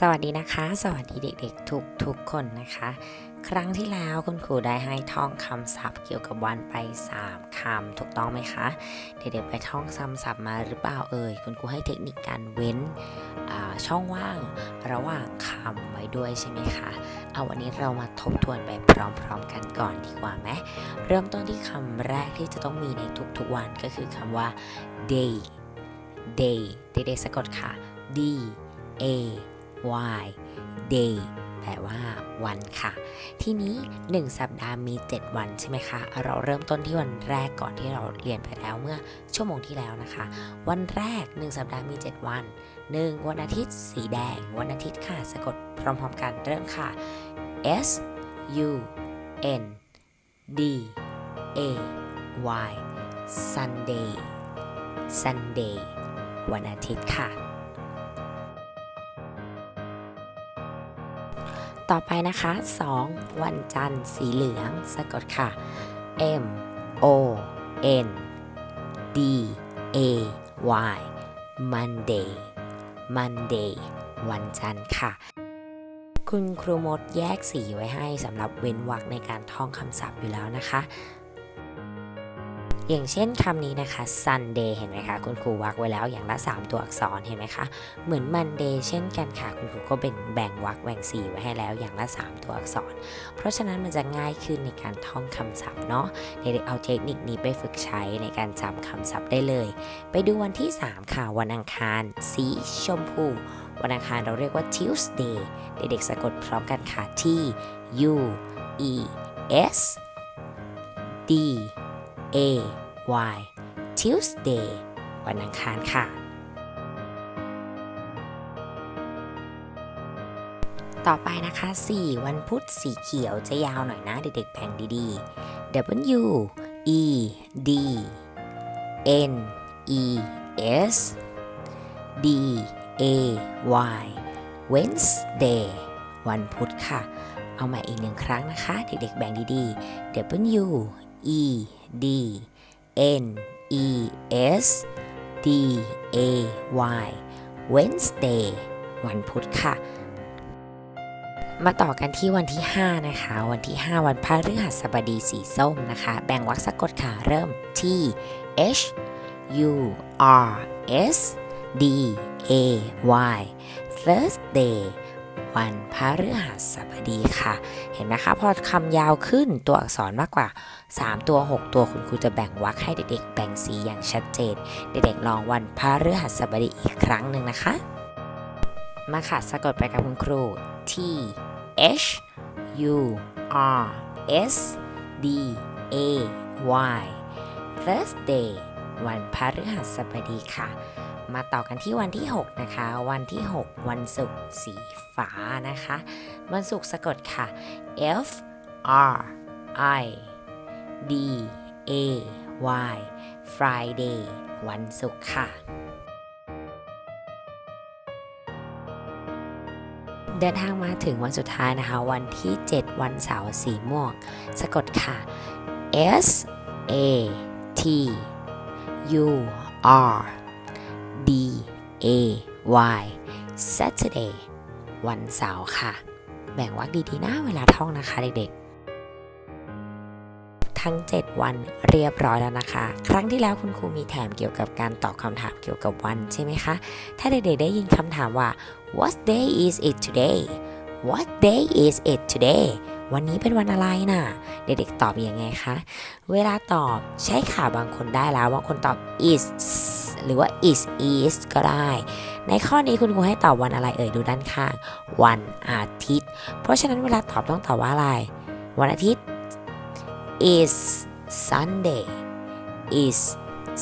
สวัสดีนะคะ สวัสดีเด็กๆ ทุกทุกๆคนนะคะ ครั้งที่แล้วคุณครูได้ให้ท่องคำศัพท์เกี่ยวกับวันไป 3คำถูกต้องไหมคะ เด็กๆไปท่องซ้ำศัพท์มาหรือเปล่าเอ่ยคุณครูให้เทคนิคการเว้นช่องว่างระหว่างคำไว้ด้วยใช่ไหมคะเอาวันนี้เรามาทบทวนไปพร้อมๆกันก่อนดีกว่าไหมเริ่มต้นที่คำแรกที่จะต้องมีในทุกๆวันก็คือคำว่า day day เด็กๆสะกดค่ะ d a y day แปลว่าวันค่ะ ทีนี้ 1 สัปดาห์มี 7 วันใช่ไหมคะ เราเริ่มต้นที่วันแรกก่อนที่เราเรียนไปแล้วเมื่อชั่วโมงที่แล้วนะคะ วันแรก 1 สัปดาห์มี 7 วัน 1. วันอาทิตย์สีแดง วันอาทิตย์ค่ะ สะกดพร้อมๆกันเริ่มค่ะ S U N D A Y Sunday Sunday วันอาทิตย์ค่ะ ต่อไปนะคะ 2. วันจันทร์สีเหลือง สะกดค่ะ M O N D A Y Monday Monday วันจันทร์ค่ะ คุณครูมดแยกสีไว้ให้สำหรับเว้นวรรคในการท่องคำศัพท์อยู่แล้วนะคะ อย่างเช่นคำนี้นะคะ Sunday เห็นไหมคะคุณครูวรรคไว้แล้วอย่างละ 3 ตัวอักษรเห็นไหมคะเหมือน Monday เช่นกันค่ะคุณครูก็เป็นแบ่งวรรคแบ่งสีไว้ให้แล้วอย่างละ 3 ตัวอักษร เพราะฉะนั้นมันจะง่ายขึ้นในการท่องคำศัพท์เนาะเด็กๆเอาเทคนิคนี้ไปฝึกใช้ในการจำคำศัพท์ได้เลย ไปดูวันที่ 3 ค่ะวันอังคาร สีชมพูวันอังคารเราเรียกว่า Tuesday เด็กๆสะกดพร้อมกันค่ะ T U E S D A Y Tuesday วันอังคารค่ะ ต่อไปนะคะ 4 วันพุธสีเขียวจะยาวหน่อยนะ เด็กๆแบ่งดีๆ W E D N E S D A Y Wednesday วันพุธค่ะ เอามาอีกหนึ่งครั้งนะคะ เด็กๆแบ่งดีๆ W E D N E S D A Y Wednesday วันพุธค่ะ มาต่อกันที่วันที่ 5 นะคะ วันที่ 5 วันพฤหัสบดีสีส้มนะคะ แบ่งวรรคสะกดค่ะเริ่ม T H U R S D A Y Thursday วันพฤหัสบดีค่ะ เห็นไหมคะ พอคำยาวขึ้นตัวอักษรมากกว่า 3 ตัว 6 ตัวคุณครูจะแบ่งวรรคให้เด็กๆ แบ่งสีอย่างชัดเจน เด็กๆลองวันพฤหัสบดีอีกครั้งหนึ่งนะคะ มาค่ะสะกดไปกับคุณครู T H U R S D A Y Thursday วันพฤหัสบดีค่ะ มาต่อกันที่วันที่ 6 นะคะ วันที่ 6 วันศุกร์สีฟ้านะคะ วันศุกร์สะกดค่ะ F R I D A Y Friday วันศุกร์ค่ะ เดินทางมาถึงวันสุดท้ายนะคะ วันที่ 7 วันเสาร์สีม่วง สะกดค่ะ S A T U R A Y Saturday วันเสาร์ค่ะ แบ่งวรรคดีๆนะเวลาท่องนะคะเด็กๆ ทั้ง 7 วันเรียบร้อยแล้วนะคะ ครั้งที่แล้วคุณครูมีแถมเกี่ยวกับการตอบคำถามเกี่ยวกับวันใช่ไหมคะ ถ้าเด็กๆได้ยินคำถามว่า What day is it today What day is it today วันนี้เป็นวันอะไรนะ่ะ เด็กๆตอบยังไงคะ เวลาตอบใช้ขาบางคนได้แล้วบางคนตอบ is หรือว่า is is ก็ได้ ในข้อนี้คุณครูให้ตอบวันอะไรเอ่ยดูด้านข้าง วันอาทิตย์ เพราะฉะนั้นเวลาตอบต้องตอบว่าอะไร วันอาทิตย์ is Sunday is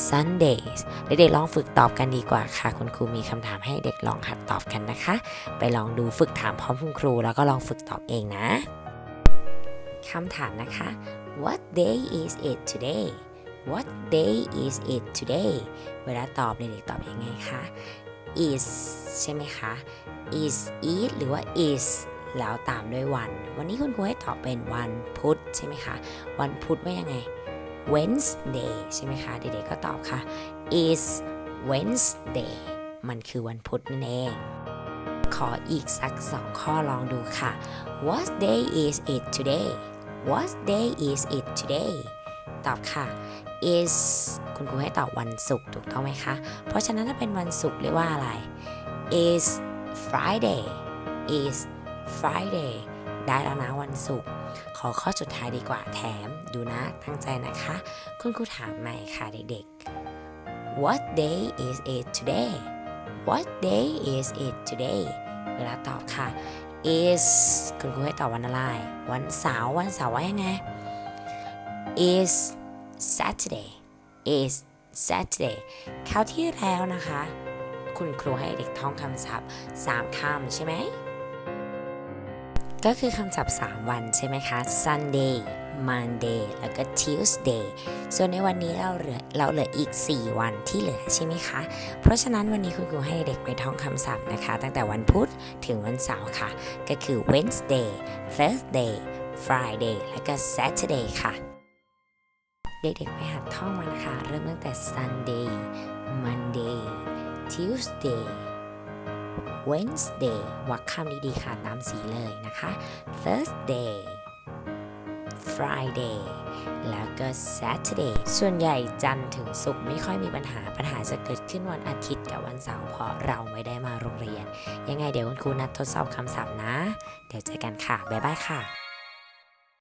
Sundays เด็กๆลองฝึกตอบกันดีกว่าค่ะ คุณครูมีคำถามให้เด็กลองหัดตอบกันนะคะ ไปลองดูฝึกถามพร้อมคุณครู แล้วก็ลองฝึกตอบเองนะคำถามนะคะ What day is it today What day is it today เวลาตอบเด็กๆตอบยังไงคะ is ใช่ไหมคะ is it หรือว่า is แล้วตามด้วยวัน วันนี้คุณครูให้ตอบเป็นวันพุธใช่ไหมคะ วันพุธว่ายังไง Wednesday ใช่ไหมคะ เด็กๆก็ตอบค่ะ is Wednesday มันคือวันพุธนั่นเอง ขออีกสักสองข้อลองดูค่ะ What day is it today What day is it today ตอบค่ะ is คุณครูให้ตอบวันศุกร์ถูกต้องไหมคะ เพราะฉะนั้นถ้าเป็นวันศุกร์เรียกว่าอะไร is Friday is Friday ได้แล้วนะวันศุกร์ขอข้อสุดท้ายดีกว่าแถมดูนะตั้งใจนะคะ คุณครูถามใหม่ค่ะเด็กๆ What day is it today What day is it today เวลาตอบค่ะ is คุณครูให้ตอบวันอะไร วันเสาร์วันเสาร์ว่ายังไง is Saturday is Saturday คราวที่แล้วนะคะ คุณครูให้เด็กท่องคำศัพท์ 3คำใช่ไหม ก็คือคำศัพท์ 3 วันใช่ไหมคะ Sunday Monday แล้วก็ Tuesday ส่วนในวันนี้เราเหลือเราเหลืออีก 4 วันที่เหลือใช่ไหมคะ เพราะฉะนั้นวันนี้คุณครูให้เด็กไปท่องคำศัพท์นะคะ ตั้งแต่วันพุธถึงวันเสาร์ค่ะ ก็คือ Wednesday Thursday Friday แล้วก็ Saturday ค่ะ เด็กๆไปหัดท่องมานะคะเริ่มตั้งแต่ Sunday Monday Tuesday Wednesday วักคำดีๆค่ะตามสีเลยนะคะ Thursday Friday แล้วก็ Saturday ส่วนใหญ่จันทร์ถึงศุกร์ไม่ค่อยมีปัญหา ปัญหาจะเกิดขึ้นวันอาทิตย์กับวันเสาร์เพราะเราไม่ได้มาโรงเรียน ยังไงเดี๋ยวคุณครูนัดทดสอบคำศัพท์นะ เดี๋ยวเจอกันค่ะ บ๊ายบายค่ะ